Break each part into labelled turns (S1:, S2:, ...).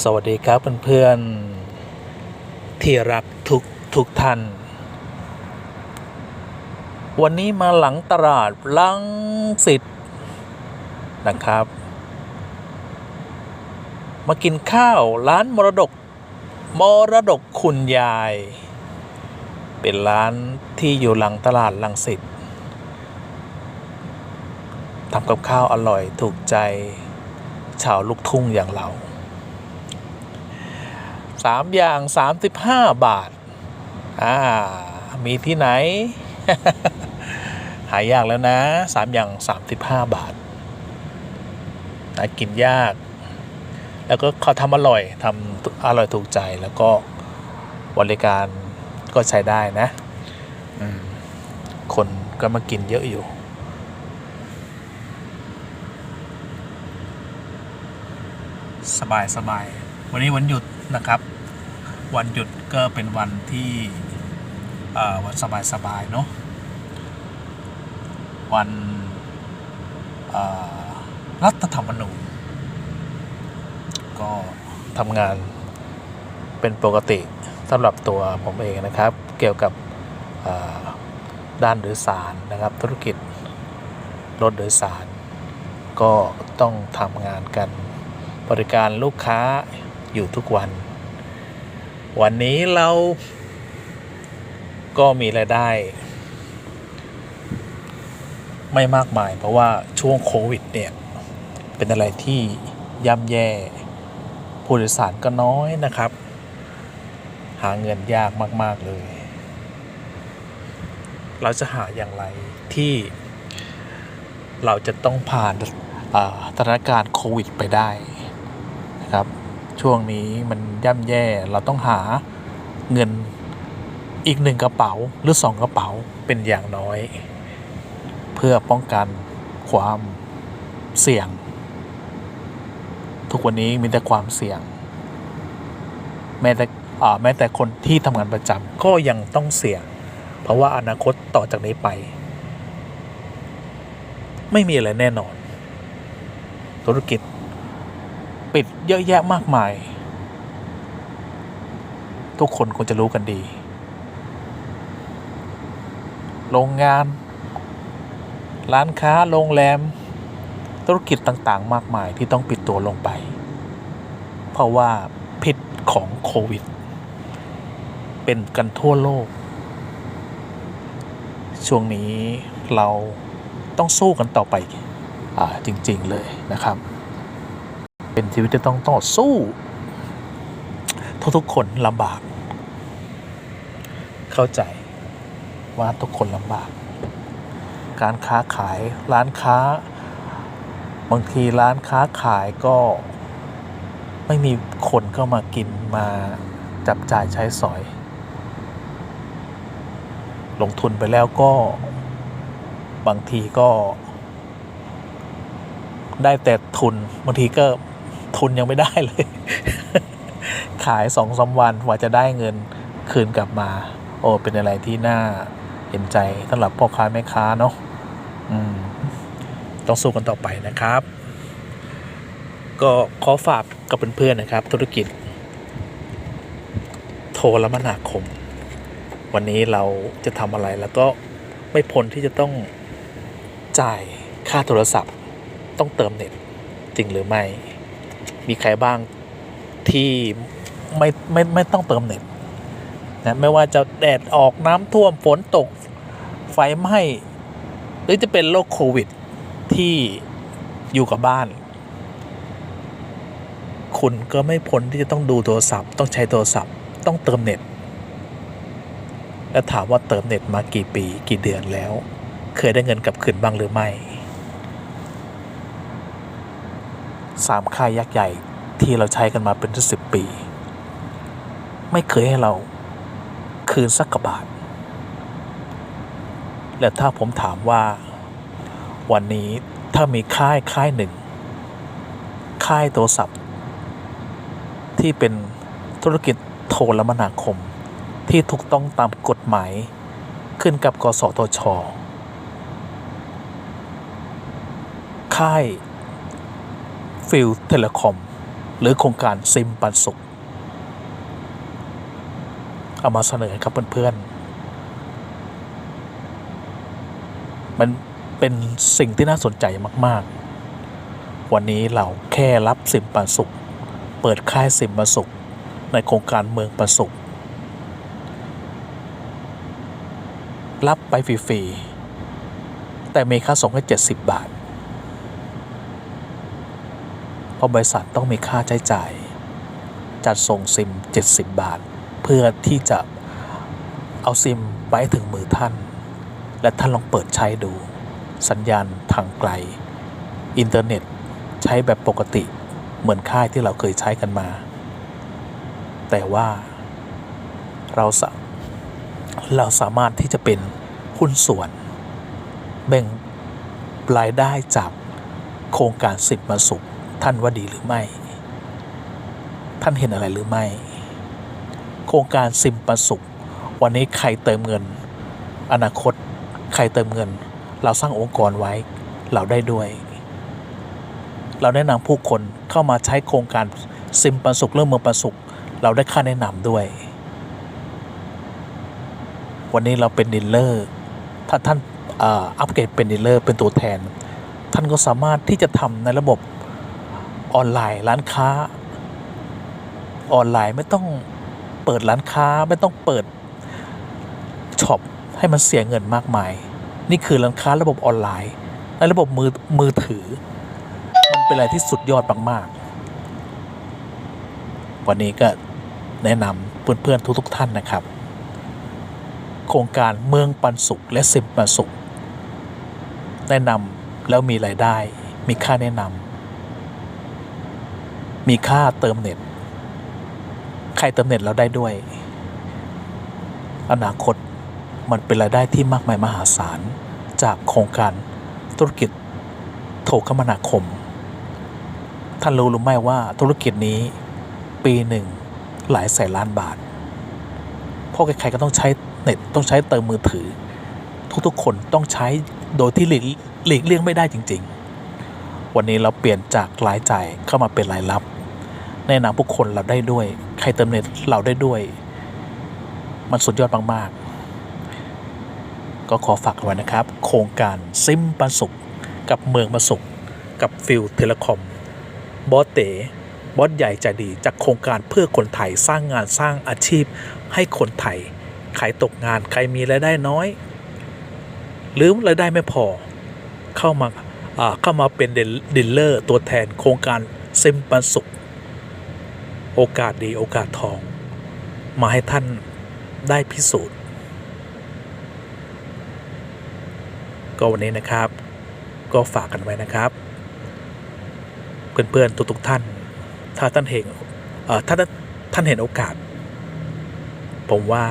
S1: สวัสดีครับเพื่อนๆที่รักทุกทุกท่าน วันนี้มาหลังตลาดลังสิตนะครับ มากินข้าวร้านมรดก มรดกคุณยาย เป็นร้านที่อยู่หลังตลาดลังสิตทำกับข้าวอร่อยถูกใจชาวลูกทุ่งอย่างเรา สามอย่างสามสิบห้าบาท อ่า มีที่ไหน หายากแล้วนะสามอย่างสามสิบห้าบาทากินยาก แล้วก็เขาทำอร่อยทำอร่อยถูกใจแล้วก็บริการก็ใช้ได้นะ คนก็มากินเยอะอยู่สบายสบาย วันนี้วันหยุดนะครับ วันหยุดก็เป็นวันที่วันสบายสบายเนาะวันรัฐธรรมนูญก็ทำงานเป็นปกติสำหรับตัวผมเองนะครับ เกี่ยวกับด้านโดยสารนะครับ ธุรกิจรถโดยสาร ก็ต้องทำงานกันบริการลูกค้าอยู่ทุกวัน วันนี้เราก็มีรายได้ ไม่มากมาย เพราะว่าช่วงโควิดเนี่ย เป็นอะไรที่ย่ำแย่ผู้โดยสารก็น้อยนะครับ หาเงินยากมาก ๆ เลย เราจะหาอย่างไรที่เราจะต้องผ่านสถานการณ์โควิดไปได้นะครับ ช่วงนี้มันย่ำแย่เราต้องหาเงินอีกหนึ่งกระเป๋าหรือสองกระเป๋าเป็นอย่างน้อย เพื่อป้องกันความเสี่ยง ทุกวันนี้มีแต่ความเสี่ยง แม้แต่แม้แต่คนที่ทำงานประจำก็ยังต้องเสี่ยง เพราะว่าอนาคตต่อจากนี้ไป ไม่มีอะไรแน่นอน ธุรกิจ ปิดเยอะแยะมากมาย ทุกคนคงจะรู้กันดี โรงงาน ร้านค้า โรงแรม ธุรกิจต่างๆ มากมายที่ต้องปิดตัวลงไป เพราะว่าพิษของโควิด เป็นกันทั่วโลก ช่วงนี้เราต้องสู้กันต่อไปอจริง ๆ เลยนะครับ เป็นชีวิตที่ต้องต่อสู้ ทุกๆคนลำบาก เข้าใจว่าทุกคนลำบาก การค้าขายร้านค้า บางทีร้านค้าขายก็ไม่มีคนเข้ามากินมาจับจ่ายใช้สอย ลงทุนไปแล้วก็ บางทีก็ ได้แต่ทุนบางทีก็ ทุนยังไม่ได้เลย ขายสองสาวันกว่าจะได้เงินคืนกลับมา โอ้ เป็นอะไรที่น่าเห็นใจสำหรับพ่อค้าแม่ค้าเนาะต้องสู้กันต่อไปนะครับ ก็ขอฝากกับเพื่อนๆนะครับ ธุรกิจ โทรมนาคม วันนี้เราจะทำอะไรแล้วก็ไม่พ้นที่จะต้องจ่ายค่าโทรศัพท์ ต้องเติมเน็ตจริงหรือไม่ มีใครบ้างที่ไม่ไม่ไม่ต้องเติมเน็ตนะไม่ว่าจะแดดออกน้ำท่วมฝนตกไฟไหม้หรือจะเป็นโรคโควิดที่อยู่กับบ้าน คุณก็ไม่พ้นที่จะต้องดูโทรศัพท์ ต้องใช้โทรศัพท์ ต้องเติมเน็ต แล้วถามว่าเติมเน็ตมากี่ปีกี่เดือนแล้ว เคยได้เงินกลับคืนบ้างหรือไม่ สามค่ายยักษ์ใหญ่ที่เราใช้กันมาเป็นสิบปี ไม่เคยให้เราคืนสักกบาท และถ้าผมถามว่า วันนี้ถ้ามีค่ายค่ายหนึ่ง ค่ายโทรศัพท์ ที่เป็นธุรกิจโทรมนาคม ที่ถูกต้องตามกฎหมายขึ้นกับกสทช ค่าย ฟิลเทเลคอม หรือโครงการซิมปันสุข เอามาเสนอครับเพื่อนๆ มันเป็นสิ่งที่น่าสนใจมากๆ วันนี้เราแค่รับซิมปันสุข เปิดค่ายซิมปันสุข ในโครงการเมืองปันสุข รับไปฟรีๆ แต่มีค่าส่งแค่70 บาท เพ ราะบริษัทต้องมีค่าใช้จ่าย จัดส่งซิม 70 บาท เพื่อที่จะเอาซิมไปถึงมือท่าน และท่านลองเปิดใช้ดู สัญญาณทางไกล อินเทอร์เน็ตใช้แบบปกติเหมือนค่ายที่เราเคยใช้กันมา แต่ว่าเราสาเราสามารถที่จะเป็นหุ้นส่วน แบ่งรายได้จากโครงการสิบมาสุข ท่านว่าดีหรือไม่ ท่านเห็นอะไรหรือไม่ โครงการซิมปันสุข วันนี้ใครเติมเงิน อนาคต ใครเติมเงิน เราสร้างองค์กรไว้ เราได้ด้วย เราแนะนำผู้คนเข้ามาใช้โครงการซิมปันสุขเรื่องเมืองปันสุข เราได้ค่าแนะนำด้วย วันนี้เราเป็นดีลเลอร์ ถ้าท่านอัปเกรดเป็นดีลเลอร์เป็นตัวแทน ท่านก็สามารถที่จะทำในระบบ ออนไลน์ร้านค้า ออนไลน์ไม่ต้องเปิดร้านค้าไม่ต้องเปิดช็อปให้มันเสียเงินมากมาย นี่คือร้านค้าระบบออนไลน์ในระบบมือมือถือ มันเป็นอะไรที่สุดยอดมากๆ วันนี้ก็แนะนำเพื่อนๆทุกๆท่านนะครับ โครงการเมืองปันสุขและสิมปันสุข แนะนำแล้วมีรายได้มีค่าแนะนำ มีค่าเติมเน็ต ใครเติมเน็ตแล้วได้ด้วย อนาคตมันเป็นรายได้ที่มากมายมหาศาล จากโครงการธุรกิจโทรคมนาคม ท่านรู้หรือไม่ว่าธุรกิจนี้ปีหนึ่งหลายแสนล้านบาท เพราะใครๆก็ต้องใช้เน็ตต้องใช้เติมมือถือ ทุกๆคนต้องใช้โดยที่หลีกหลีกเลี่ยงไม่ได้จริง ๆ วันนี้เราเปลี่ยนจากรายจ่ายเข้ามาเป็นรายรับแนะนำพวกคนเราได้ด้วย ใครเติมเน็ตเราได้ด้วย มันสุดยอดมาก ๆ ก็ขอฝากไว้นะครับ โครงการซิมปันสุข กับเมืองมาสุข กับฟิลเทเลคอม บอสเต๋บอสใหญ่ใจดีจากโครงการเพื่อคนไทยสร้างงานสร้างอาชีพ ให้คนไทย ใครตกงานใครมีรายได้น้อย หรือรายได้ไม่พอเข้ามา เข้ามาเป็นดิลเลอร์ตัวแทนโครงการซิมปันสุข โอกาสดีโอกาสทอง มาให้ท่านได้พิสูจน์ ก็วันนี้นะครับ ก็ฝากกันไว้นะครับ เพื่อนๆทุกๆท่าน ถ้าท่านเห็นถ้าท่านเห็นโอกาส ผมว่า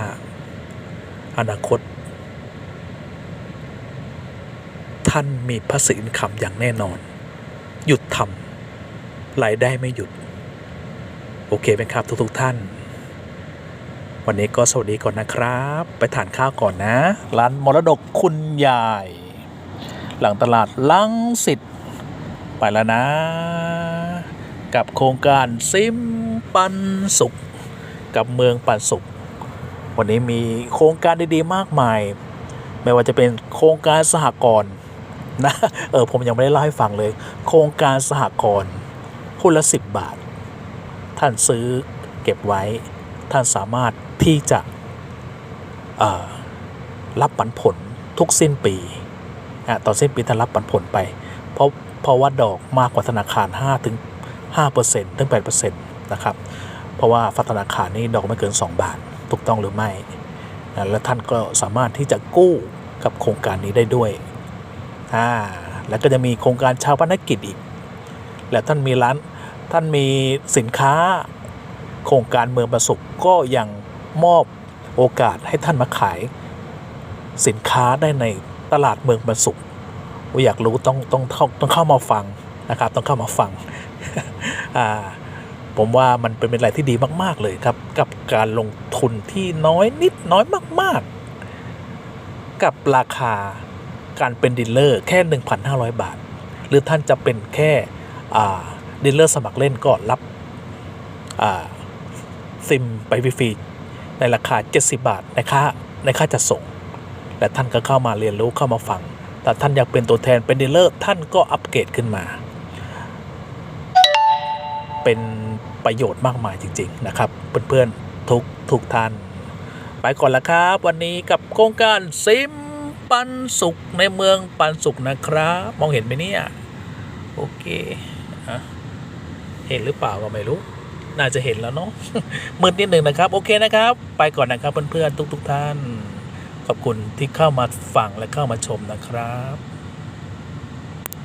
S1: อนาคต ท่านมีพระสินคำอย่างแน่นอน หยุดทำรายได้ไม่หยุด โอเคไหมครับทุกๆท่าน วันนี้ก็สวัสดีก่อนนะครับ ไปทานข้าวก่อนนะ ร้านมรดกคุณยาย หลังตลาดลังสิตไปแล้วนะ กับโครงการซิมปันสุข กับเมืองปันสุข วันนี้มีโครงการดีๆมากมายไม่ว่าจะเป็นโครงการสหกรณ์ นะเออผมยังไม่ได้เล่าให้ฟังเลย โครงการสหกรณ์หุ้นละสิบบาท ท่านซื้อเก็บไว้ ท่านสามารถที่จะรับปันผลทุกสิ้นปีอะตอนสิ้นปีท่านรับปันผลไป เพราะเพราะว่าดอกมากกว่าธนาคาร5ถึง5%ถึง8%นะครับ เพราะว่าฝากธนาคารนี่ดอกไม่เกิน 2 บาท ถูกต้องหรือไม่นะและท่านก็สามารถที่จะกู้กับโครงการนี้ได้ด้วย อ่าแล้วก็จะมีโครงการชาวพนักิจอีก และท่านมีร้านท่านมีสินค้าโครงการเมืองประสบก็ยังมอบโอกาสให้ท่านมาขาย สินค้าได้ในตลาดเมืองบรรสุขอยากรู้ต้องต้องต้องต้องเข้ามาฟังนะครับ ต้องเข้ามาฟังอ่าผมว่ามันเป็นอะไรที่ดีมาก ๆ เลยครับ กับการลงทุนที่น้อยนิดน้อยมาก ๆ กับราคา การเป็นดีลเลอร์แค่ 1,500 บาท หรือท่านจะเป็นแค่ดีลเลอร์สมัครเล่นก็รับซิมไปฟรีในราคา 70 บาทในค่าในค่าจัดส่ง และท่านก็เข้ามาเรียนรู้เข้ามาฟัง แต่ท่านอยากเป็นตัวแทนเป็นดีลเลอร์ท่านก็อัปเกรดขึ้นมา เป็นประโยชน์มากมายจริง ๆ นะครับ เพื่อนๆทุกทุกท่าน ไปก่อนละครับ วันนี้กับโครงการซิม ปันสุขในเมืองปันสุขนะครับ มองเห็นไหมเนี่ย โอเคอเห็นหรือเปล่าก็ไม่รู้ น่าจะเห็นแล้วเนาะมืดนิดหนึ่งนะครับ โอเคนะครับ ไปก่อนนะครับเพื่อนๆทุก ๆ ท่าน ขอบคุณที่เข้ามาฟังและเข้ามาชมนะครับ